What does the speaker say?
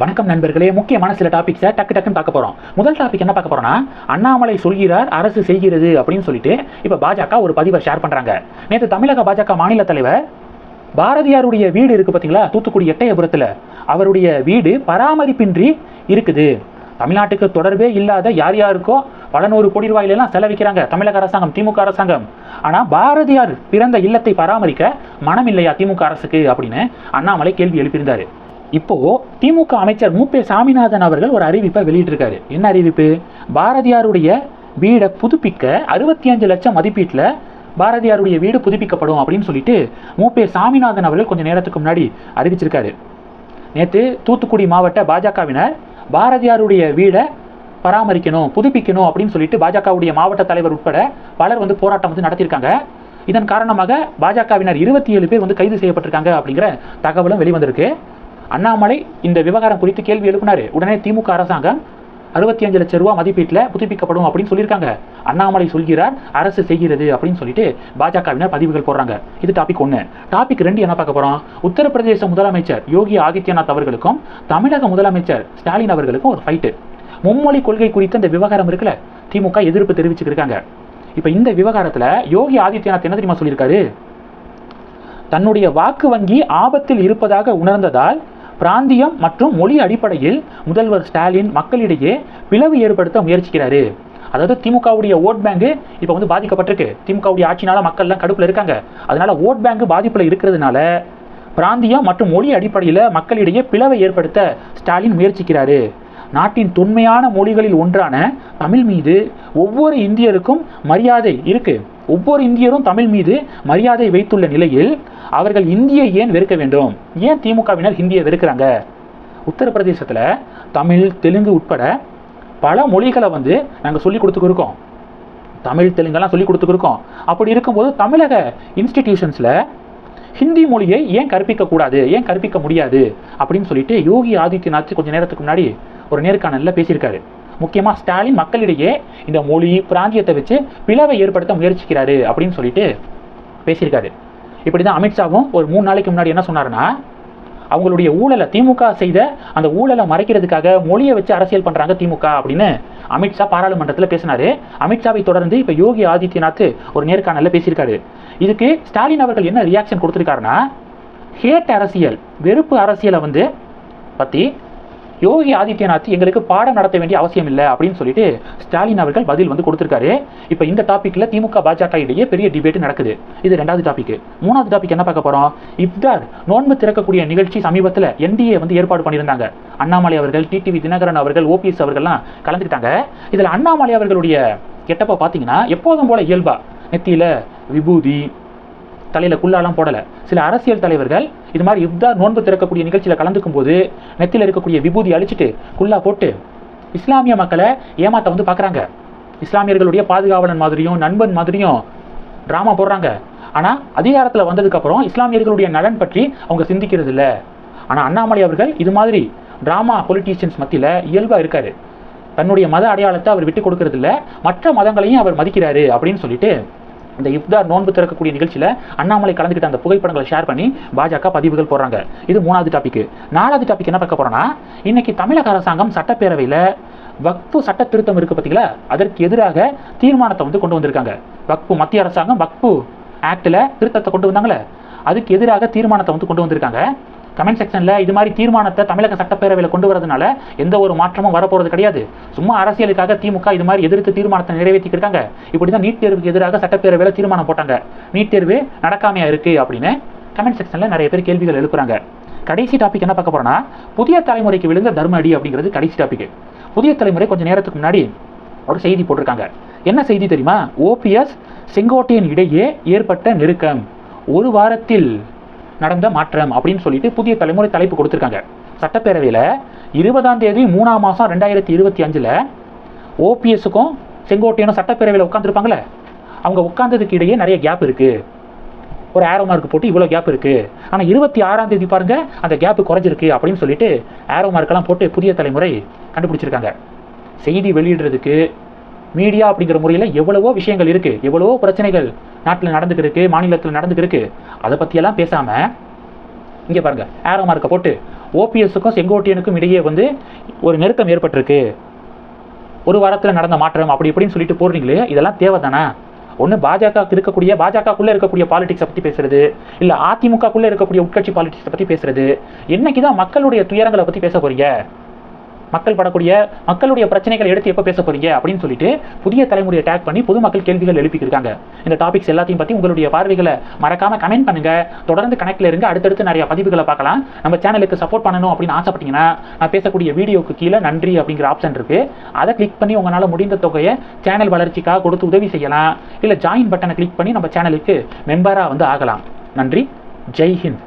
வணக்கம் நண்பர்களே முக்கியமான சில டாபிக்ஸை டக்கு டக்குன்னு பார்க்க போகிறோம் முதல் டாபிக் என்ன பார்க்க போறோம்னா அண்ணாமலை சொல்கிறார் அரசு செய்கிறது அப்படின்னு சொல்லிட்டு இப்போ பாஜக ஒரு பதிவை ஷேர் பண்ணுறாங்க நேற்று தமிழக பாஜக மாநில தலைவர் பாரதியாருடைய வீடு இருக்குது பார்த்தீங்களா தூத்துக்குடி எட்டயபுரத்தில். அவருடைய வீடு பராமரிப்பின்றி இருக்குது. தமிழ்நாட்டுக்கு தொடர்பே இல்லாத யார் யாருக்கோ பல நூறு கோடி ரூபாயிலெல்லாம் செலவிக்கிறாங்க தமிழக அரசாங்கம் திமுக அரசாங்கம். ஆனால் பாரதியார் பிறந்த இல்லத்தை பராமரிக்க மனம் இல்லையா திமுக அரசுக்கு அப்படின்னு அண்ணாமலை கேள்வி எழுப்பியிருந்தாரு. இப்போ திமுக அமைச்சர் மு பே சாமிநாதன் அவர்கள் ஒரு அறிவிப்பை வெளியிட்டிருக்காரு. என்ன அறிவிப்பு? பாரதியாருடைய வீடை புதுப்பிக்க அறுபத்தி அஞ்சு லட்சம் மதிப்பீட்டில் பாரதியாருடைய வீடு புதுப்பிக்கப்படும் அப்படின்னு சொல்லிட்டு மு பே சாமிநாதன் அவர்கள் கொஞ்சம் நேரத்துக்கு முன்னாடி அறிவிச்சிருக்காரு. நேற்று தூத்துக்குடி மாவட்ட பாஜகவினர் பாரதியாருடைய வீடை பராமரிக்கணும் புதுப்பிக்கணும் அப்படின்னு சொல்லிட்டு பாஜகவுடைய மாவட்ட தலைவர் உட்பட பலர் வந்து போராட்டம் வந்து நடத்தியிருக்காங்க. இதன் காரணமாக பாஜகவினர் இருபத்தி ஏழு பேர் வந்து கைது செய்யப்பட்டிருக்காங்க அப்படிங்கிற தகவலும் வெளிவந்திருக்கு. அண்ணாமலை இந்த விவகாரம் குறித்து கேள்வி எழுப்பினாரு. உடனே திமுக அரசாங்கம் அறுபத்தி அஞ்சு லட்சம் ரூபா மதிப்பீட்டில் புதுப்பிக்கப்படும் அப்படின்னு சொல்லியிருக்காங்க. அண்ணாமலை சொல்கிறார் அரசு செய்கிறது அப்படின்னு சொல்லிட்டு பாஜகவினர் பதிவுகள் போடுறாங்க. இது டாபிக் ஒன்று டாபிக் ரெண்டு என்ன பார்க்க போறோம்? உத்தரப்பிரதேச முதலமைச்சர் யோகி ஆதித்யநாத் அவர்களுக்கும் தமிழக முதலமைச்சர் ஸ்டாலின் அவர்களுக்கும் ஒரு ஃபைட்டு மும்மொழி கொள்கை குறித்து இந்த விவகாரம் இருக்குல்ல? திமுக எதிர்ப்பு தெரிவிச்சுருக்காங்க இப்போ இந்த விவகாரத்தில் யோகி ஆதித்யநாத் என்ன தெரியுமா சொல்லியிருக்காரு? தன்னுடைய வாக்கு வங்கி ஆபத்தில் இருப்பதாக உணர்ந்ததால் பிராந்தியம் மற்றும் மொழி அடிப்படையில் முதல்வர் ஸ்டாலின் மக்களிடையே பிளவு ஏற்படுத்த முயற்சிக்கிறாரு. அதாவது திமுகவுடைய ஓட் பேங்கு இப்போ வந்து பாதிக்கப்பட்டிருக்கு. திமுகவுடைய ஆட்சினால மக்கள்லாம் கடுப்பில் இருக்காங்க. அதனால ஓட் பேங்கு பாதிப்பில் இருக்கிறதுனால பிராந்தியம் மற்றும் மொழி அடிப்படையில் மக்களிடையே பிளவை ஏற்படுத்த ஸ்டாலின் முயற்சிக்கிறாரு. நாட்டின் தொன்மையான மொழிகளில் ஒன்றான தமிழ் மீது ஒவ்வொரு இந்தியருக்கும் மரியாதை இருக்குது ஒவ்வொரு இந்தியரும் தமிழ் மீது மரியாதை வைத்துள்ள நிலையில் அவர்கள் இந்தியை ஏன் வெறுக்க வேண்டும்? ஏன் திமுகவினர் ஹிந்தியை வெறுக்கிறாங்க? உத்தரப்பிரதேசத்தில் தமிழ் தெலுங்கு உட்பட பல மொழிகளை வந்து நாங்கள் சொல்லி கொடுத்துக்கிருக்கோம் தமிழ் தெலுங்கெல்லாம் சொல்லி கொடுத்துக்கிருக்கோம் அப்படி இருக்கும்போது தமிழக இன்ஸ்டிடியூஷன்ஸில் ஹிந்தி மொழியை ஏன் கற்பிக்க கூடாது? ஏன் கற்பிக்க முடியாது? அப்படின்னு சொல்லிட்டு யோகி ஆதித்யநாத் கொஞ்சம் நேரத்துக்கு முன்னாடி ஒரு நேர்காணலில் பேசியிருக்காரு. முக்கியமாக ஸ்டாலின் மக்களிடையே இந்த மொழி பிராந்தியத்தை வச்சு பிளவை ஏற்படுத்த முயற்சிக்கிறாரு அப்படின்னு சொல்லிட்டு பேசியிருக்காரு. இப்படி தான் அமித்ஷாவும் ஒரு மூணு நாளைக்கு முன்னாடி என்ன சொன்னாருன்னா அவங்களுடைய ஊழலை திமுக செய்த அந்த ஊழலை மறைக்கிறதுக்காக மொழியை வச்சு அரசியல் பண்ணுறாங்க திமுக அப்படின்னு அமித்ஷா பாராளுமன்றத்தில் பேசினாரு. அமித்ஷாவை தொடர்ந்து இப்போ யோகி ஆதித்யநாத் ஒரு நேர்காணலில் பேசியிருக்காரு. இதுக்கு ஸ்டாலின் அவர்கள் என்ன ரியாக்ஷன் கொடுத்துருக்காருன்னா ஹேட் அரசியல் வெறுப்பு அரசியலை வந்து பற்றி யோகி ஆதித்யநாத் எங்களுக்கு பாடம் நடத்த வேண்டிய அவசியம் இல்லை அப்படின்னு சொல்லிட்டு ஸ்டாலின் அவர்கள் பதில் வந்து கொடுத்துருக்காரு. இப்போ இந்த டாப்பிக்கில் திமுக பாஜக இடையே பெரிய டிபேட் நடக்குது. இது ரெண்டாவது டாபிக் மூணாவது டாபிக் என்ன பார்க்க போகிறோம் இப்தார் நோன்பு திறக்கக்கூடிய நிகழ்ச்சி சமீபத்தில் என்டிஏ வந்து ஏற்பாடு பண்ணியிருந்தாங்க. அண்ணாமலை அவர்கள் டிடிவி தினகரன் அவர்கள் ஓபிஎஸ் அவர்கள்லாம் கலந்துக்கிட்டாங்க. இதில் அண்ணாமலை அவர்களுடைய கெட்டப்போ பார்த்தீங்கன்னா எப்போதும் போல இயல்பா நெத்தியில் விபூதி தலையில் குள்ளாலாம் போடலை. சில அரசியல் தலைவர்கள் இது மாதிரி இப்தார் நோன்பு திறக்கக்கூடிய நிகழ்ச்சியில் கலந்துக்கும் போது நெத்தியில் இருக்கக்கூடிய விபூதி அழிச்சிட்டு குல்லா போட்டு இஸ்லாமிய மக்களை ஏமாத்த வந்து பார்க்குறாங்க இஸ்லாமியர்களுடைய பாதுகாவலன் மாதிரியும் நண்பன் மாதிரியும் ட்ராமா போடுறாங்க. ஆனால் அதிகாரத்தில் வந்ததுக்கப்புறம் இஸ்லாமியர்களுடைய நலன் பற்றி அவங்க சிந்திக்கிறது இல்லை ஆனால் அண்ணாமலை அவர்கள் இது மாதிரி ட்ராமா பொலிட்டீஷியன்ஸ் மத்தியில் இயல்பாக இருக்கார். தன்னுடைய மத அடையாளத்தை அவர் விட்டு கொடுக்கறதில்ல. மற்ற மதங்களையும் அவர் மதிக்கிறாரு அப்படின்னு சொல்லிட்டு இந்த இஃப்தார் நோன்பு திறக்கக்கூடிய நிகழ்ச்சியில் அண்ணாமலை கலந்துக்கிட்ட அந்த புகைப்படங்களை ஷேர் பண்ணி பாஜக பதிவுகள் போடுறாங்க. இது மூணாவது டாபிக் நாலாவது டாபிக் என்ன பார்க்க போறோம்னா இன்னைக்கு தமிழக அரசாங்கம் சட்டப்பேரவையில் வக்பு சட்ட திருத்தம் இருக்கு பார்த்தீங்களா அதற்கு எதிராக தீர்மானத்தை வந்து கொண்டு வந்திருக்காங்க. வக்பு மத்திய அரசாங்கம் வக்பு ஆக்டில் திருத்தத்தை கொண்டு வந்தாங்களே. அதுக்கு எதிராக தீர்மானத்தை வந்து கொண்டு வந்திருக்காங்க. கமெண்ட் செக்ஷனில் இது மாதிரி தீர்மானத்தை தமிழக சட்டப்பேரவையில் கொண்டு வரதுனால எந்த ஒரு மாற்றமும் வரப்போகிறது கிடையாது. சும்மா அரசியலுக்காக திமுக இது மாதிரி எதிர்த்து தீர்மானத்தை நிறைவேற்றிக்கிருக்காங்க இப்படி தான் நீட் தேர்வுக்கு எதிராக சட்டப்பேரவையில் தீர்மானம் போட்டாங்க. நீட் தேர்வு நடக்காமையா இருக்கு அப்படின்னு கமெண்ட் செக்ஷனில் நிறைய பேர் கேள்விகள் எழுப்புறாங்க. கடைசி டாபிக் என்ன பார்க்க போறோம்னா புதிய தலைமுறைக்கு விழுந்த தர்ம அடி அப்படிங்கிறது கடைசி டாபிக் புதிய தலைமுறை கொஞ்சம் நேரத்துக்கு முன்னாடி ஒரு செய்தி போட்டிருக்காங்க. என்ன செய்தி தெரியுமா? ஓபிஎஸ் செங்கோட்டையன் இடையே ஏற்பட்ட நெருக்கம். ஒரு வாரத்தில் நடந்த மாற்றம் அப்படின்னு சொல்லிட்டு புதிய தலைமுறை தலைப்பு கொடுத்துருக்காங்க. சட்டப்பேரவையில் இருபதாம் தேதி மூணாம் மாதம் ரெண்டாயிரத்தி இருபத்தி அஞ்சில் ஓபிஎஸுக்கும் செங்கோட்டையனும் சட்டப்பேரவையில் உட்காந்துருப்பாங்களே அவங்க உட்காந்ததுக்கு இடையே நிறைய கேப் இருக்குது ஒரு ஆரோ மார்க் போட்டு இவ்வளோ கேப் இருக்குது ஆனால் இருபத்தி ஆறாம் தேதி பாருங்கள் அந்த கேப்பு குறைஞ்சிருக்கு அப்படின்னு சொல்லிட்டு ஆரோ மார்க்கெல்லாம் போட்டு புதிய தலைமுறை கண்டுபிடிச்சிருக்காங்க. செய்தி வெளியிடுறதுக்கு மீடியா அப்படிங்கிற முறையில் எவ்வளவோ விஷயங்கள் இருக்குது எவ்வளவோ பிரச்சனைகள் நாட்டில் நடந்துக்கிருக்கு மாநிலத்தில் நடந்துக்கிருக்கு அதை பற்றியெல்லாம் பேசாமல் இங்கே பாருங்க ஆரோ மார்க்கை போட்டு ஓபிஎஸ்ஸுக்கும் செங்கோட்டையனுக்கும் இடையே வந்து ஒரு நெருக்கம் ஏற்பட்டிருக்கு. ஒரு வாரத்தில் நடந்த மாற்றம் அப்படி இப்படின்னு சொல்லிட்டு போடுறீங்களே இதெல்லாம் தேவை தானே ஒன்று பாஜக இருக்கக்கூடிய பாஜகக்குள்ளே இருக்கக்கூடிய பாலிடிக்ஸை பற்றி பேசுறது இல்லை அதிமுகக்குள்ளே இருக்கக்கூடிய உட்கட்சி பாலிடிக்ஸை பற்றி பேசுறது என்னைக்கு தான் மக்களுடைய துயரங்களை பற்றி பேச போறீங்க? மக்கள் படக்கூடிய மக்களுடைய பிரச்சனைகளை எடுத்து எப்போ பேச போறீங்க அப்படின்னு சொல்லிட்டு புதிய தலைமுறையை டேக் பண்ணி பொதுமக்கள் கேள்விகள் எழுப்பியிருக்காங்க இந்த டாபிக்ஸ் எல்லாத்தையும் பற்றி உங்களுடைய பார்வைகளை மறக்காம கமெண்ட் பண்ணுங்க. தொடர்ந்து கணக்கில் இருங்க. அடுத்தடுத்து நிறைய பதிவுகளை பார்க்கலாம். நம்ம சேனலுக்கு சப்போர்ட் பண்ணணும் அப்படின்னு ஆசைப்பட்டீங்கன்னா நான் பேசக்கூடிய வீடியோக்கு கீழே நன்றி அப்படிங்கிற ஆப்ஷன் இருக்கு. அதை கிளிக் பண்ணி உங்களால் முடிந்த தொகையை சேனல் வளர்ச்சிக்காக கொடுத்து உதவி செய்யலாம். இல்லை ஜாயின் பட்டனை கிளிக் பண்ணி நம்ம சேனலுக்கு மெம்பராக வந்து ஆகலாம். நன்றி. ஜெய் ஹிந்த்.